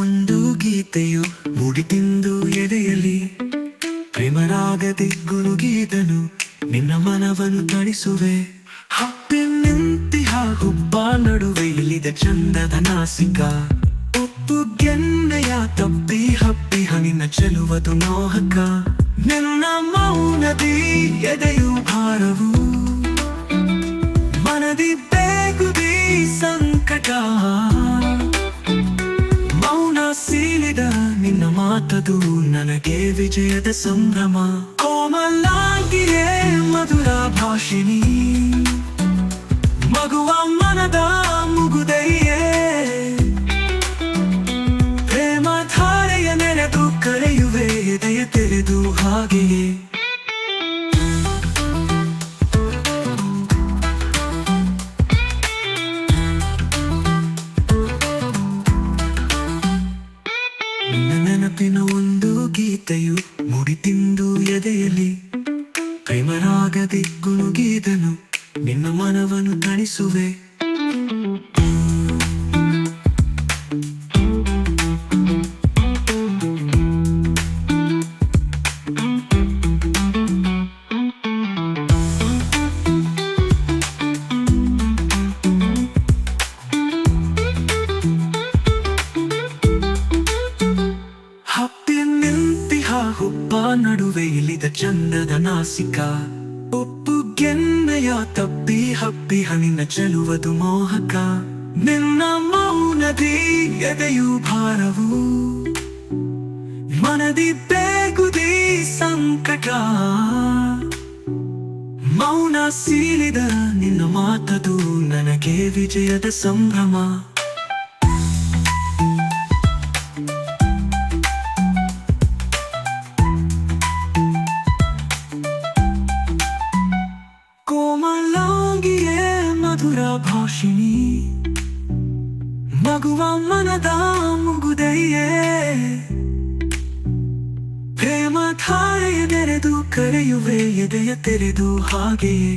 ಒಂದು ಗೀತೆಯು ಮುಡಿತಿಂದು ಎದೆಯಲ್ಲಿ. ಪ್ರೇಮರಾಗದೆ ಗೀತನು ನಿನ್ನ ಮನವನ್ನು ತಳಿಸುವೆ ಹಪ್ಪೆ ನಿಂತಿಹ ಹುಬ್ಬ ನಡುವೆ ಇಳಿದ ಚಂದದ ನಾಸಿಕ. ಉಪ್ಪು ಗೆನ್ನೆಯ ತಪ್ಪಿ ಹಪ್ಪಿ ಹನಿನ ಚೆಲುವದು ನೋಹಕ ನಿನ್ನ ಮೌನದಿ ಎದೆಯು ಭಾರವು ಮಾತದು ನನಗೆ ವಿಜಯದ ಸಂಭ್ರಮ. ಕೋಮಲಾಗಿಯೇ ಮಧುರ ಭಾಷಿಣಿ. ನೆನಪಿನ ಒಂದು ಗೀತೆಯು ಮುಡಿತಿಂದು ಎದೆಯಲ್ಲಿ. ಕೈಮರಾಗದೆ ಗುಣುಗೀದನು ನಿನ್ನ ಮನವನ್ನು ತಣಿಸುವೆ. ನಡುವೆ ಇಳಿದ ಚಂದದ ನಾಸಿಕ. ಉಪ್ಪು ಗೆನ್ನೆಯ ತಪ್ಪಿ ಹಪ್ಪಿ ಹಣ್ಣಿನ ಚೆಲುವುದು ಮೋಹಕ. ನಿನ್ನ ಮೌನದಿ ಎದೆಯು ಭಾರವು. ಮನದಿ ಬೇಗುದಿ ಸಂಕಟ. ಮೌನ ಸೀಳಿದ ನಿನ್ನ ಮಾತದು ನನಗೆ ವಿಜಯದ ಸಂಭ್ರಮ. ಮಧುರ ಭಾಷಿಣಿ ಮಗುವ ಮನದ ಮುಗುದೆಯೇ ಪ್ರೇಮ ನೆರೆದು ಕರೆಯುವೆ ಎದೆಯ ತೆರೆದು ಹಾಗೆಯೇ